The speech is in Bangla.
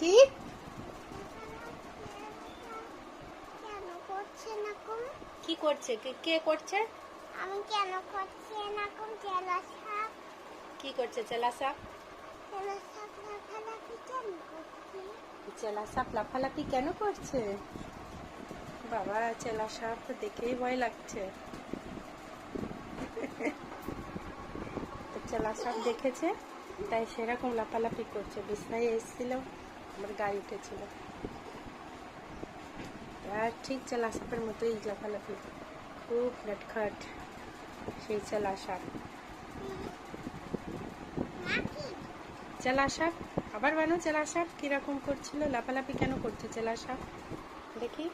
কি? কি? করছে? কে করছে? আমি কেন করছি এরকম জেলা সাপ কি করছে চেলা সাপ জেলা সাপ লাফালাফি কেন করছি? চেলা সাপ লাফালাফি কেন করছে? বাবা চেলা সাপ তো দেখেই ভয় লাগছে। তো চেলা সাপ দেখেছে তাই সেরকম লাফালাফি করছে। বিছনায় এসেছিল। আমার গাড়ি উঠেছিল। আর ঠিক চেলা সাপের মতোই লাফালাফি খুব নটখট সেই চেলা সাপ নাকি চেলা সাপ আবার বানো চেলা সাপ কীরকম করছিল? লাফালাফি কেন করছে চেলা সাপ দেখি।